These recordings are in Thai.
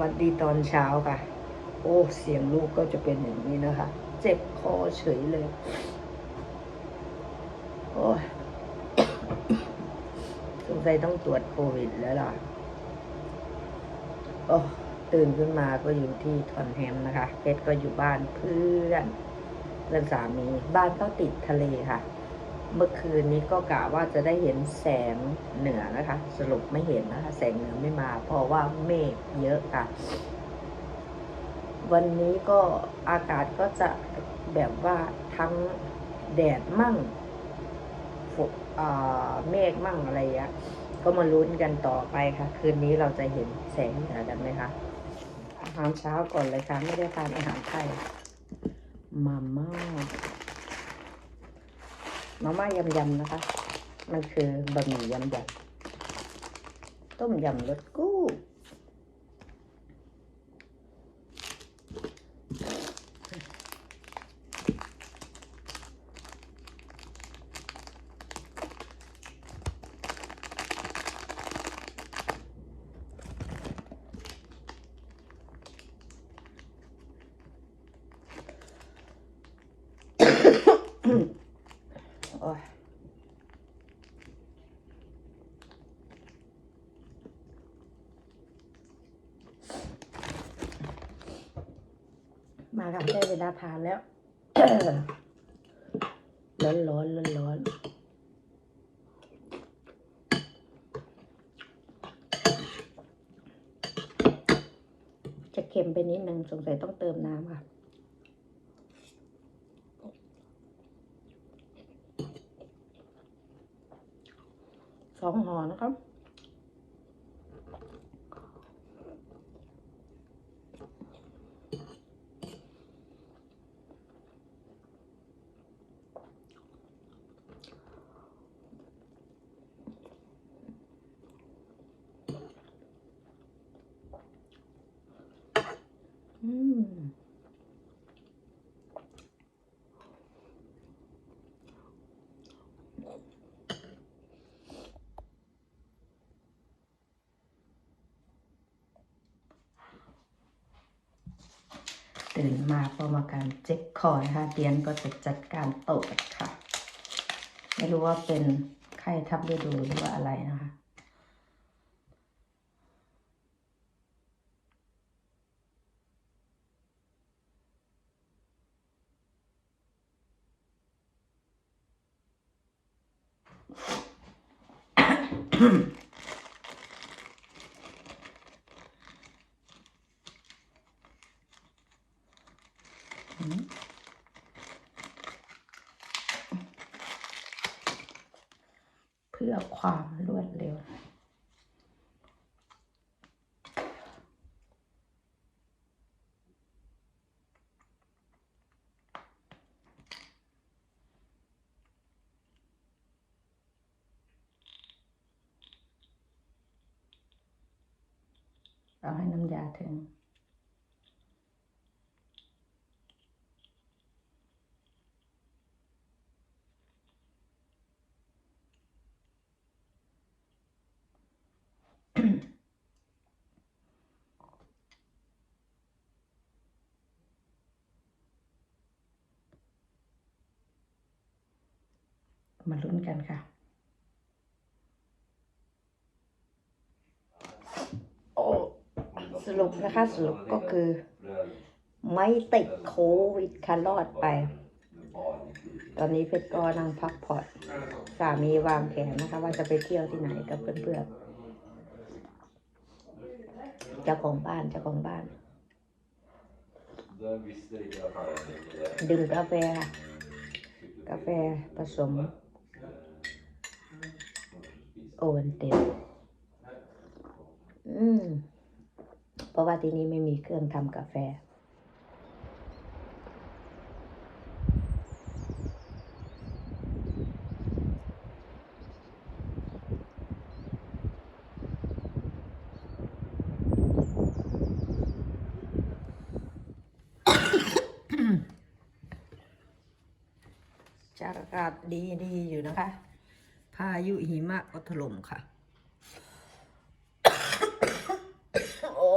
วัสดีตอนเช้าค่ะ โอ้ เสียงลูกก็จะเป็นอย่างนี้นะคะ เจ็บคอเฉยเลย โอ้ยสงสัยต้องตรวจโควิดแล้วล่ะ โอ้ตื่นขึ้นมาก็อยู่ที่ทอนแฮมนะคะ เพชรก็อยู่บ้านเพื่อนเพื่อนสามี บ้านเขาติดทะเลค่ะ เมื่อคืนนี้ก็กะว่าจะได้เห็นแสงเหนือนะคะ สรุปไม่เห็นนะคะ แสงเหนือไม่มา เพราะว่าเมฆเยอะค่ะ วันนี้ก็อากาศก็จะแบบว่าทั้งแดดมั่งฝนเมฆมั่งอะไรอย่างนี้ก็มาลุ้นกันต่อไปค่ะ คืนนี้เราจะเห็นแสงเหนือกันไหมคะอาหารเช้าก่อนเลยค่ะ ไม่ได้ทานอาหารไทยมาม่า มาม่ายำยำนะคะ มันคือบะหมี่ยำยำต้มยำรสกู้ เวลาทานแล้ว ร้อนร้อนร้อนร้อนจะเค็มไปนิดนึงสงสัยต้องเติมน้ำค่ะ สองห่อนะครับ อืม ตื่นมาก็มาการเจ็บคอนะคะเตียนก็จะจัดการโตดค่ะ ไม่รู้ว่าเป็นไข้ทับฤดูหรือว่าอะไรนะคะเพื่อ ความรวดเร็ว เราให้น้ำยาถึง มาลุ้นกันค่ะโอ้สรุปนะคะสรุปก็คือ ไม่ติดโควิดค่ะรอดไป ตอนนี้เพชรก็นั่งพักผ่อนสามีวางแผนนะคะ ว่าจะไปเที่ยวที่ไหนกับเพื่อนๆเจ้าของบ้านเจ้าของบ้าน ดื่มกาแฟค่ะกาแฟผสม โอวันเต็มอืม เพราะว่าที่นี่ไม่มีเครื่องทำกาแฟ จะอากาศดีดีอยู่นะคะ พายุหิมะก็ถล่มค่ะ โอ้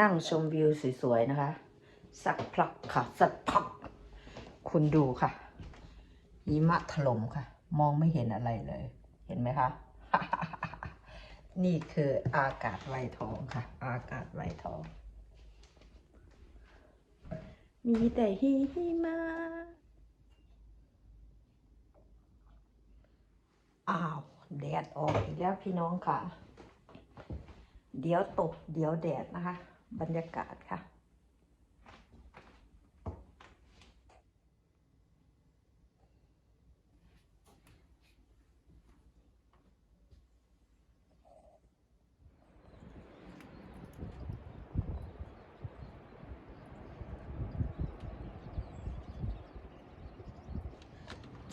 นั่งชมวิวสวยๆนะคะ สักพักค่ะ สักพัก คุณดูค่ะ หิมะถล่มค่ะ มองไม่เห็นอะไรเลย เห็นไหมคะ นี่คืออากาศไวทองค่ะ อากาศไวทอง มีแต่หิมะ อ้าวแดดออกอีกแล้วพี่น้องค่ะ เดี๋ยวตกเดี๋ยวแดดนะคะ บรรยากาศค่ะ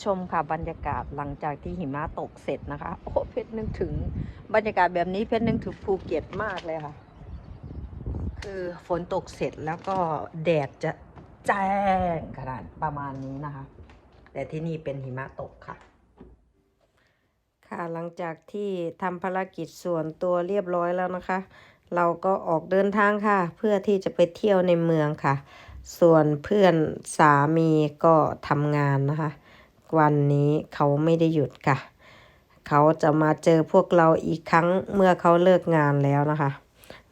ชมค่ะบรรยากาศหลังจากที่หิมะตกเสร็จนะคะ โอ้เพชรนึกถึงบรรยากาศแบบนี้เพชรนึกถึงภูเก็ตมากเลยค่ะ คือฝนตกเสร็จแล้วก็แดดจะแจ้งขนาดประมาณนี้นะคะ แต่ที่นี่เป็นหิมะตกค่ะ ค่ะหลังจากที่ทำภารกิจส่วนตัวเรียบร้อยแล้วนะคะ เราก็ออกเดินทางค่ะ เพื่อที่จะไปเที่ยวในเมืองค่ะ ส่วนเพื่อนสามีก็ทำงานนะคะ วันนี้เขาไม่ได้หยุดค่ะ เขาจะมาเจอพวกเราอีกครั้งเมื่อเขาเลิกงานแล้วนะคะ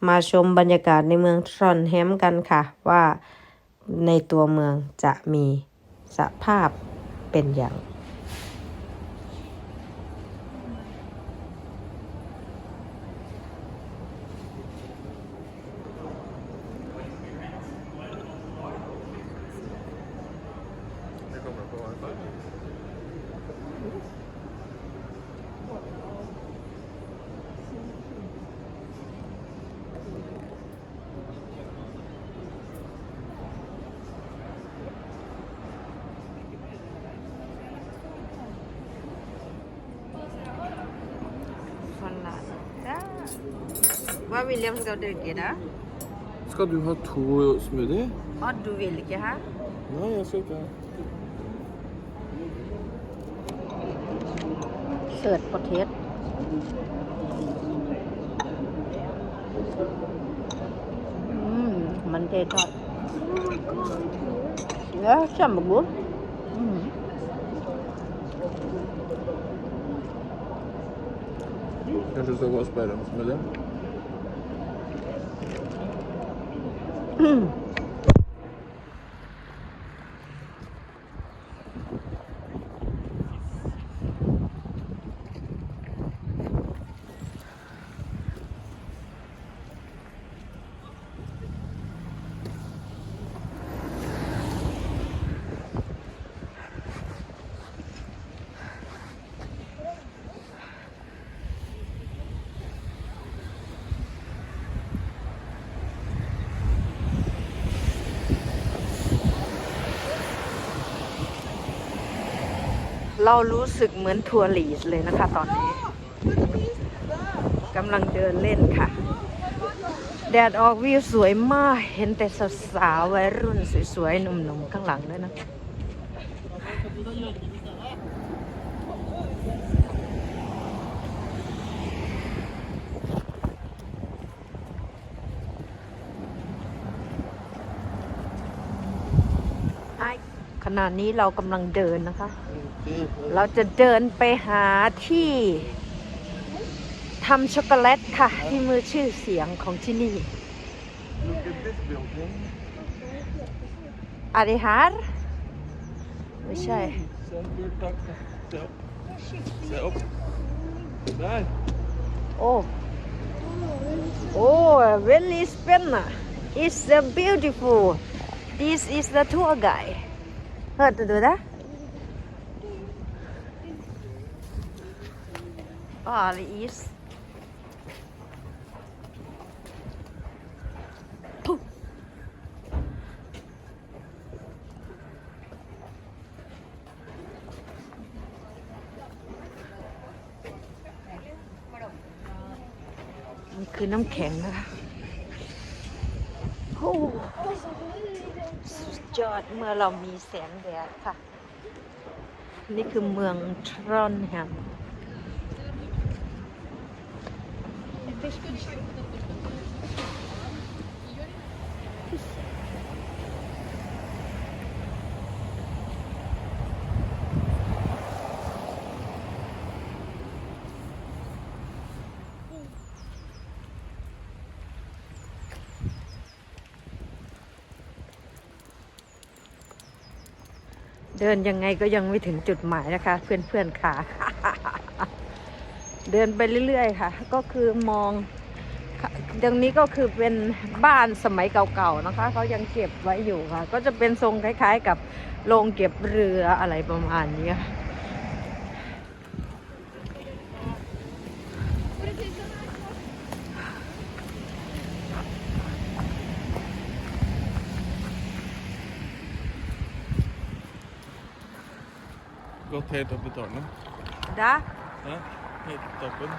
มาชมบรรยากาศในเมืองทรอนแฮมกันค่ะ ว่าในตัวเมืองจะมีสภาพเป็นอย่าง Hva vil jeg skal drikke da? Skal du ha to smoothie? Ah, du vil ikke ha? Nei, jeg skal ikke ha. Søtpotet. Mm, men det er godt. Oh ja, kjempegod. Mm. อืมมันเททอดเดี๋ยวช่ำบักบุอืม Kanskje du skal gå og spørre om smoothie? อืม เรารู้สึกเหมือนทัวร์ลีสเลยนะคะตอนนี้กำลังเดินเล่นค่ะ แดดออกวิวสวยมาก เห็นแต่สาวๆวัยรุ่นสวยๆหนุ่มๆข้างหลังด้วยนะ ข ณะนี้เรากำลังเดินนะคะ เราจะเดินไปหาที่ทำช็อกโกแลตค่ะ ที่มือชื่อเสียงของที่นี่ Look at this building. อาริฮาร์ไม่ใช่ Se bort takk. Se opp. Se opp. Der. โอ้โอ้ very spennende it's a beautiful this is the tour guide hørte du det bare is Puh. มันคือน้ำแข็งนะคะโอ้สุดยอดเมื่อเรามีแสงแดดค่ะ นี่คือเมืองทรอนแฮม เดินยังไงก็ยังไม่ถึงจุดหมายนะคะ เพื่อนๆค่ะ เดินไปเรื่อยๆค่ะ ก็คือมองตรงนี้ก็คือเป็นบ้านสมัยเก่าๆนะคะเขายังเก็บไว้อยู่ค่ะ ก็จะเป็นทรงคล้าย ๆ กับโรงเก็บเรืออะไรประมาณนี้ค่ะ helt opp i tårnet. ดะ Ja, helt til toppen.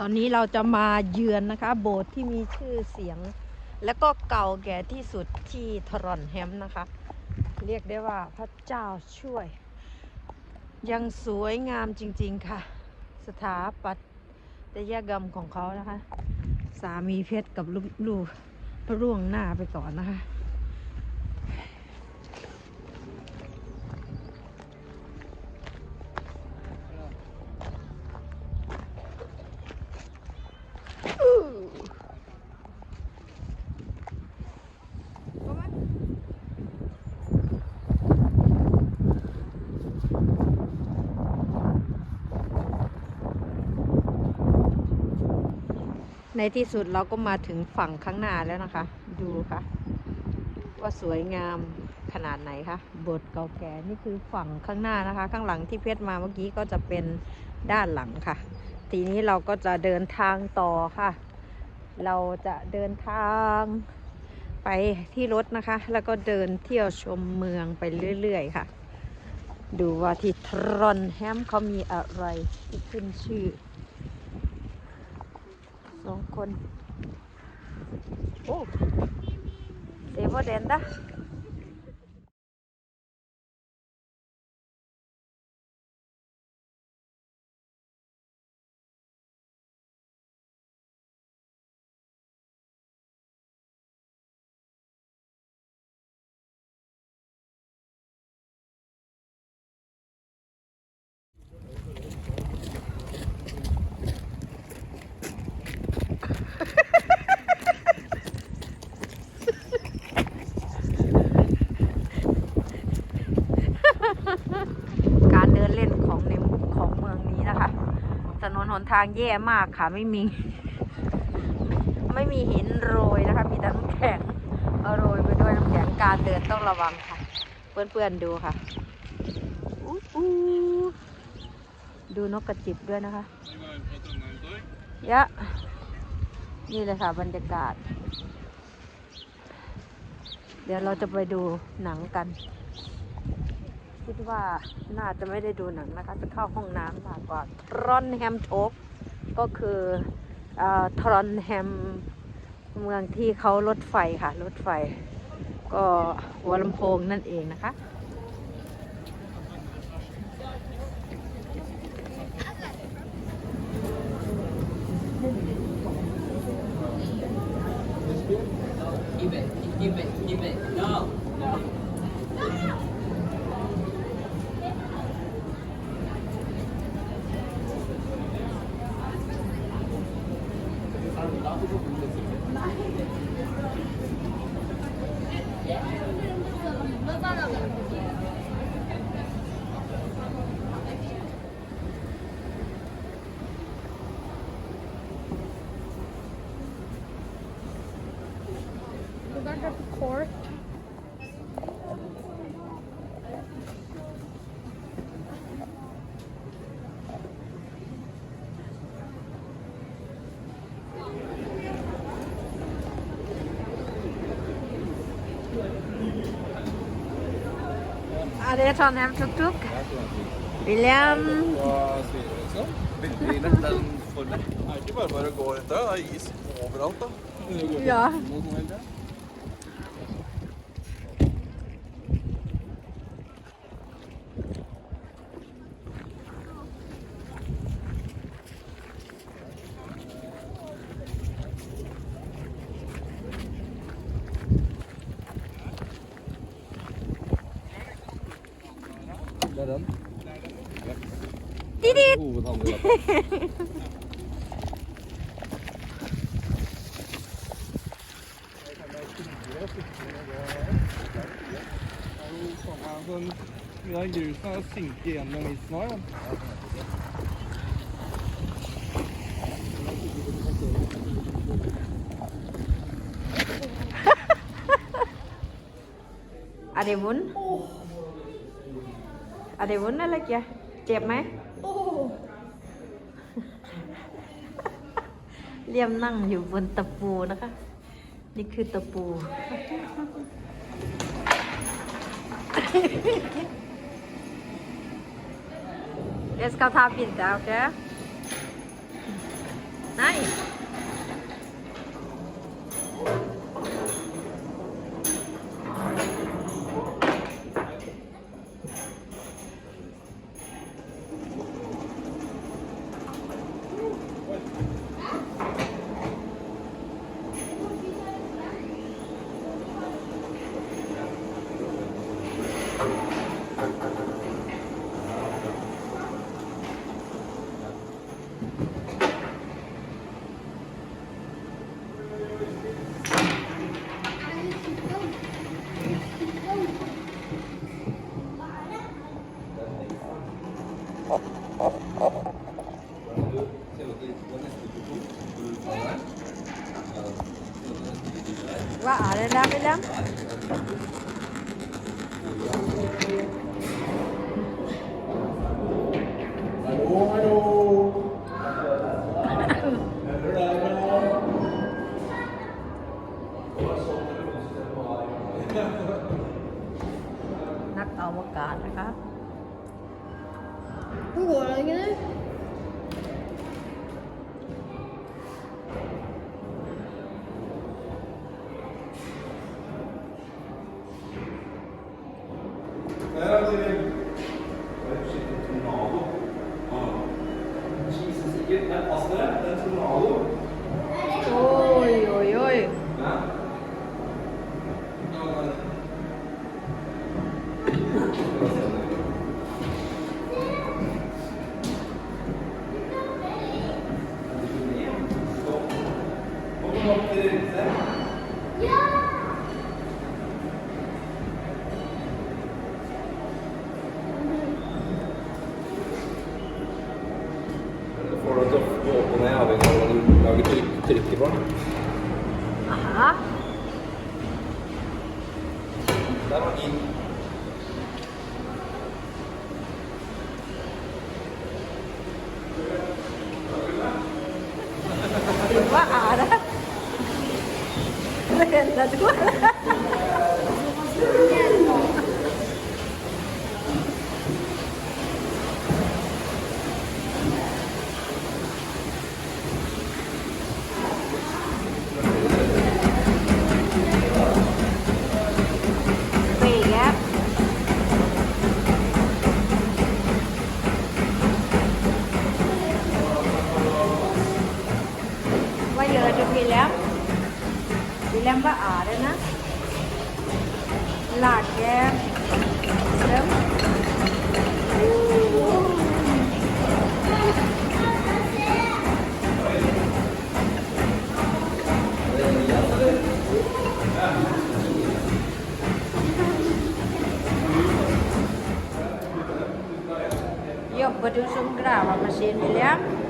ตอนนี้เราจะมาเยือนนะคะ โบสถ์ที่มีชื่อเสียง และก็เก่าแก่ที่สุดที่ทรอนแฮมนะคะ เรียกได้ว่าพระเจ้าช่วย ยังสวยงามจริง ๆค่ะ สถาปัตยกรรมของเขานะคะ สามีเพชรกับลูกๆร่วงหน้าไปก่อนนะคะ ในที่สุดเราก็มาถึงฝั่งข้างหน้าแล้วนะคะ ดูค่ะ ว่าสวยงามขนาดไหนคะบสถ์เก่าแก่นี่คือฝั่งข้างหน้านะคะ ข้างหลังที่เพชรมาเมื่อกี้ก็จะเป็นด้านหลังค่ะ ทีนี้เราก็จะเดินทางต่อค่ะ เราจะเดินทางไปที่รถนะคะ แล้วก็เดินเที่ยวชมเมืองไปเรื่อยๆค่ะ ดูว่าที่ทรอนแฮมเขามีอะไรที่ขึ้นชื่อ สองคน โอ้เซฟเดนดะการเดินเล่นของในของเมืองนี้นะคะ ถนนหน ทางแย่มากค่ะไม่มี ไม่มีหินโรยนะคะมีแต่น้ำแข็งเอาโรยไปด้วยน้ำแข็งการเดินต้องระวังค่ะ เพื่อนๆดูค่ะอู้อู้ดูนกกระจิบด้วยนะคะยะนี่เลยค่ะบรรยากาศ เดี๋ยวเราจะไปดูหนังกัน คิดว่าน่าจะไม่ได้ดูหนังนะคะ จะเข้าห้องน้ำมากกว่าทรอนแฮมโทก ก็คือทรอนแฮมเมืองที่เขารถไฟค่ะ รถไฟ ก็หัวลำโพงนั่นเองนะคะ Keep it, keep it, keep it. Core. ada con em tuk tuk William Det er ikke bare bare å gå rundt her, det er is overalt da. Ja. Det er den. Det er hovedhandel. ได้วุ้นอะไรเกียเจ็บไหมเลี่ยมนั่งอยู่บนตะปูนะคะ นี่คือตะปูเอ Let's go tap in, okay? Nice. なの വലുതായിട്ട് വിലം വിലമ്പ ആരെന്ന ലാട്ടെ બધું શું ગ્રાવા machine લેમ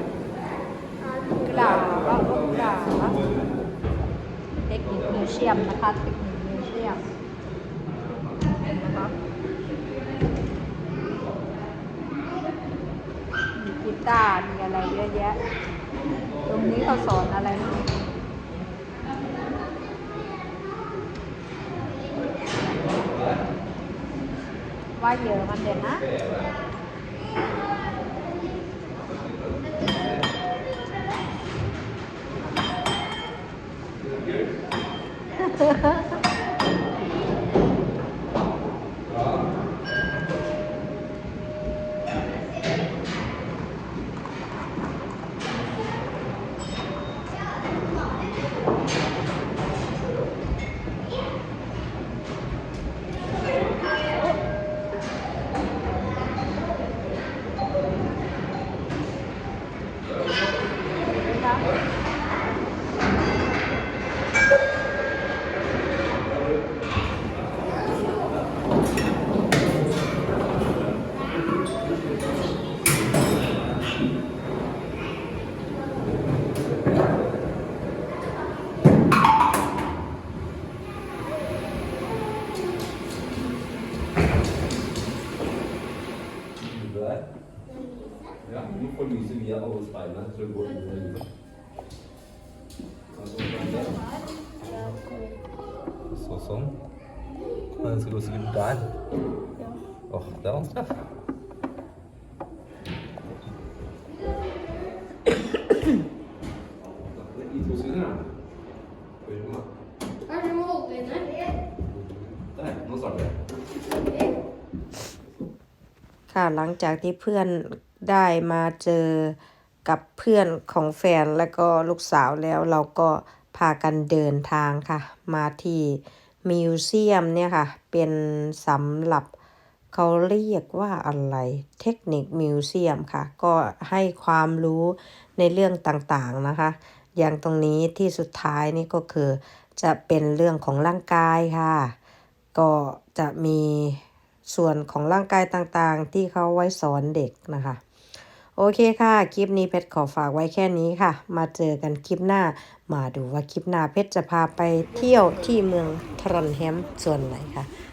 Lage strøm? Jobber du som gravemaskin, William? Grava og grava. Teknisk museum นะคะเทคนิคมิวเซียมนะคะมีกีตาร์มีอะไรเยอะแยะ ตรงนี้เขาสอนอะไรว่าเยอะมันเด่นนะ jeg. ค่ะหลังจากที่เพื่อนได้มาเจอกับเพื่อนของแฟนและก็ลูกสาวแล้วเราก็พากันเดินทางค่ะ มาที่มิวเซียมเนี่ยค่ะ เป็นสำหรับ เขาเรียกว่าอะไร เทคนิคมิวเซียมค่ะ ก็ให้ความรู้ในเรื่องต่างๆนะคะ อย่างตรงนี้ที่สุดท้ายนี่ก็คือ จะเป็นเรื่องของร่างกายค่ะ ก็จะมีส่วนของร่างกายต่างๆ ที่เขาไว้สอนเด็กนะคะ โอเคค่ะ คลิปนี้เพชรขอฝากไว้แค่นี้ค่ะ มาเจอกันคลิปหน้า มาดูว่าคลิปหน้าเพชรจะพาไปเที่ยวที่เมืองทรอนแฮมส่วนไหนค่ะ